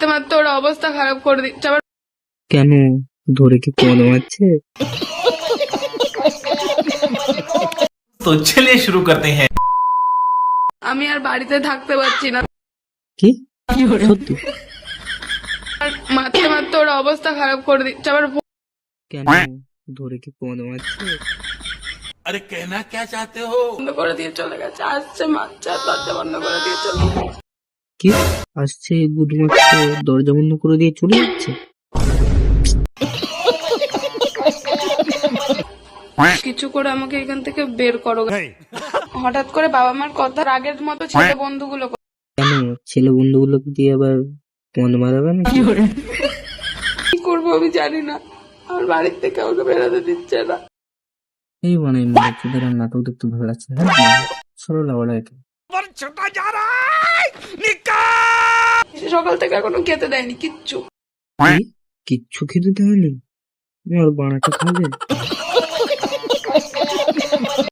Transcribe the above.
তোমার তোর অবস্থা খারাপ করে দিচ্ছে। কেন? ধরে কি কলম আছে? তো চলে শুরু করতে হ্যাঁ। আমি আর বাড়িতে থাকতে পারছি না। কি? কি হলো? সত্যি? আর মাথা তোর অবস্থা খারাপ করে দিচ্ছে। আবার কেন? ধরে কি কলম আছে? আরে কেনা কে চাইতে হো? বন্ধ করে দিয়ে চলে গেছে। আসছে মাছ দরজা বন্ধ করে দিয়ে চলে গেছে। কি আসছে গুড মারছে দরজা বন্ধ করে দিয়ে চলে যাচ্ছে? কিছু করে আমাকে এখান থেকে বের করো। হঠাৎ করে বাবা মার কথা আগের মতো ছেলে বন্ধুগুলো কেন? ছেলে বন্ধুগুলোকে দিয়ে আবার কল মারাবে না কি করে? কি করব আমি জানি না। আমার বাড়ির থেকে আমাকে বেরোতে দিচ্ছে না। এই মানে বাচ্চাদের আর নাটক দেখতে ভালো লাগছে হ্যাঁ সরল আবার একে সকাল থেকে এখনও খেতে দেয়নি কিচ্ছু। কিচ্ছু খেতে দেয়নি? আর বানাটা খাবে?